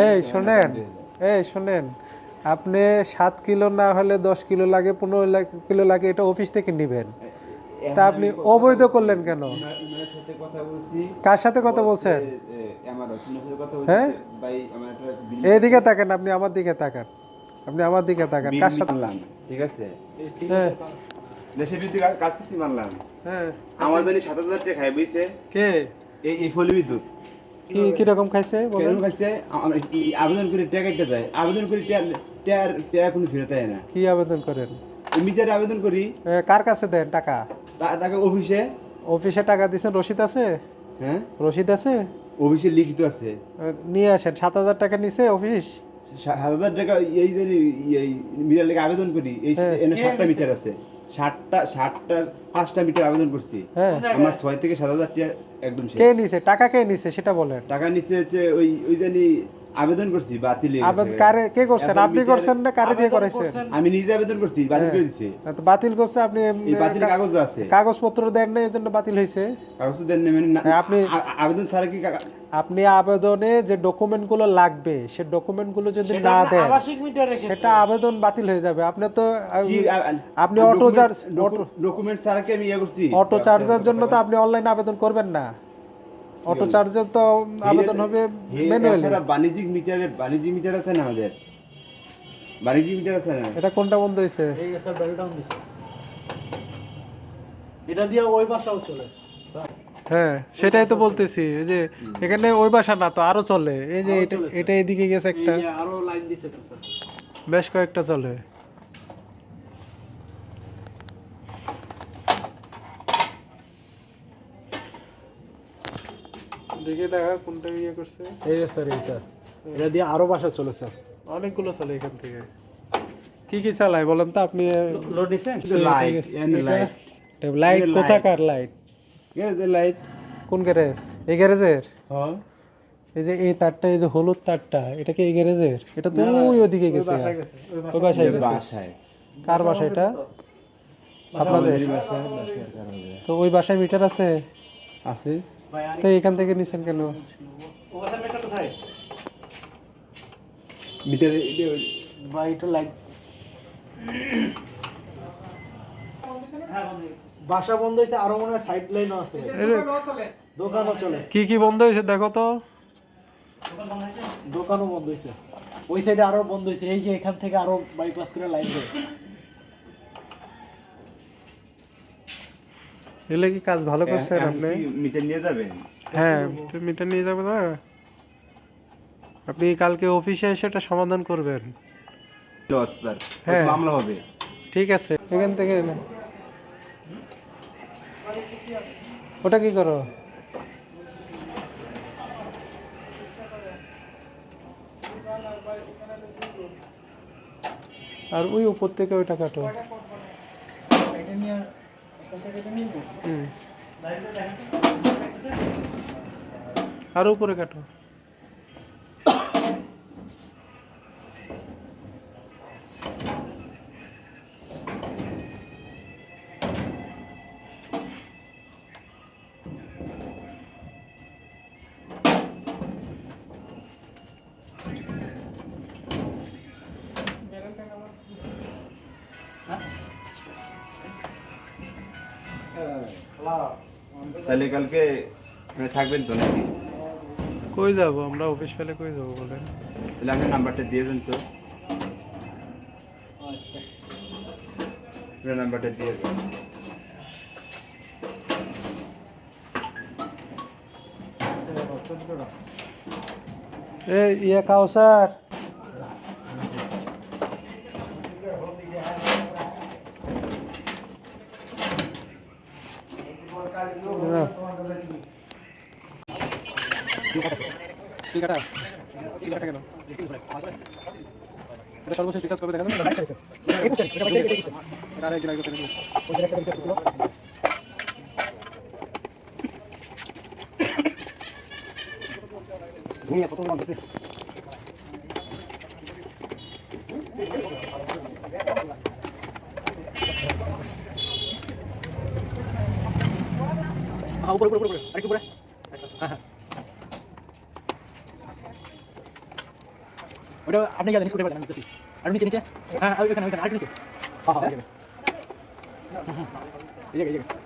এই শোনেন এই শোনেন আপনি সাত কিলো না হলে দশ কিলো লাগে পনেরো কিলো লাগে এটা অফিস থেকে নেবেন। তা আপনি অবৈধ করলেন কেন? কার সাথে কথা বলছেন? হ্যাঁ? এইদিকে তাকান আপনি আমার দিকে তাকান। আপনি আমার দিকে তাকান কার সাথে? ঠিক আছে? হ্যাঁ। দেশের বিদ্যুৎ কাজ- কিছু মানলাম। হ্যাঁ। আমার জানি সাত হাজার টাকা খাই বুঝছে কে? এই এই ফলি বিদ্যুৎ। কি কীরকম খাইছে বলেন? খাইছে? আবেদন করে টাকাটা দেয়। আবেদন করে টাকার টাকা কোনো ফেরত দেয় না। কি আবেদন করেন? মিটারে আবেদন করি। কার কাছে দেন টাকা? টাকা অফিসে। অফিসে টাকা দিছেন? রসিদ আছে? হ্যাঁ? রসিদ আছে? অফিসে লিখিত আছে। নিয়ে আসেন। সাত হাজার টাকা নিছে অফিস? সাত হাজার টাকা এই এই মিটার লেগে আবেদন করি। এই। এনে ষাটটা মিটার আছে। ষাটটা ষাটটা পাঁচটা মিটার আবেদন করছি। হ্যাঁ। আমার ছয় থেকে সাত হাজার টাকা একদম কে নিছে? টাকা কে নিছে? সেটা বলেন। টাকা নিচে হচ্ছে ওই ওই জানি আবেদন করছি বাতিল হয়ে। কারে কে করছেন? আপনি করছেন না কারে দিয়ে করাইছেন? আমি নিজে আবেদন করছি বাতিল করে দিছে। বাতিল করছে আপনি বাতিল কাগজ আছে। কাগজপত্র দেন না এই জন্য বাতিল হয়েছে কাগজ দেন না, মানে না- হ্যাঁ, আপনি- আবেদন ছাড়া কি আপনি আবেদনে যে ডকুমেন্টগুলো লাগবে সে ডকুমেন্টগুলো যদি না দেন সেটা আবেদন বাতিল হয়ে যাবে। আপনি তো আপনি অটো চার্জ ডকুমেন্ট- ডকুমেন্ট ছাড়া কি আমি ইয়ে করছি? অটো চার্জের জন্য তো আপনি অনলাইনে আবেদন করবেন না। অটো চার্জের তো আবেদন হবে ম্যানুয়ালি বাণিজ্যিক মিটারে বাণিজ্যিক মিটার আছে না আমাদের? বাণিজ্যিক মিটার আছে না? এটা কোনটা বন্ধ হয়েছে এই স্যার বেল ডাউন দিছে। এটা দিয়ে ওই বাসাও চলে। হ্যাঁ সেটাই তো বলতেছি এই যে এখানে ওই ভাষা না তো আরও চলে এই যে এটা এটা এদিকে গেছে একটা। আরও লাইন দিছে তো স্যার বেশ কয়েকটা চলে। দেখে দেখা কোনটা ইয়ে করছে। এই যে স্যার এইটা। এটা দিয়ে আরও বাসা চলে স্যার। অনেকগুলো চলে এখান থেকে। কি কি চালায় বলেন তো আপনি? লোড দিছেন লাইট এনে লাইট। কোথাকার লাইট গ্যারেজের লাইট কোন গ্যারেজ এই গ্যারেজের হ্যাঁ। এই যে এই তারটা এই যে হলুদ তারটা এটা কি এই গ্যারেজের এটা তো ওই ওদিকে গেছে ওই বাসায় গেছে বাসায় কার বাসা এটা? আপনাদের? তো ওই বাসায় মিটার আছে? আছে। তো এখান থেকে নিছেন কেন? লাইট বাসা বন্ধ হয়েছে আরও মনে হয় সাইড লাইনও আছে। দোকানও চলে। কি কি বন্ধ হয়েছে দেখো তো। দোকানও বন্ধ হয়েছে। ওই সাইডে আরও বন্ধ হয়েছে এই যে এখান থেকে আরও বাইপাস করে লাইন এলে কি কাজ ভালো করছেন আপনি? মিটার নিয়ে যাবেন? হ্যাঁ তুমি মিটার নিয়ে যাবে না? আপনি কালকে অফিসে এসে এটা সমাধান করবেন। হ্যাঁ। মামলা হবে। ঠিক আছে এখান থেকে না ওটা কি করো? আর ওই উপর থেকে ওইটা কাটো। হুম। আর উপরে কাটো তাহলে কালকে মানে থাকবেন তো নাকি কই যাব আমরা অফিস ফেলে কই যাব বলেন তাহলে আপনার নাম্বারটা দিয়ে দেন তো আপনার নাম্বারটা দিয়ে দেন এ ইয়ে কাউসার সর্বশেষ রিচার্জ করবে দেখেন এটা আরেকদিন উপরে উপরে উপরে, আরেকটু উপরে। হ্যাঁ হ্যাঁ ওটা আপনি গিয়ে স্কুটে পারেন আমি আর নিচে নিচে? হ্যাঁ ওইখানে ওইখানে আর নিচে। হ্যাঁ হ্যাঁ এই জায়গায় এই জায়গায়।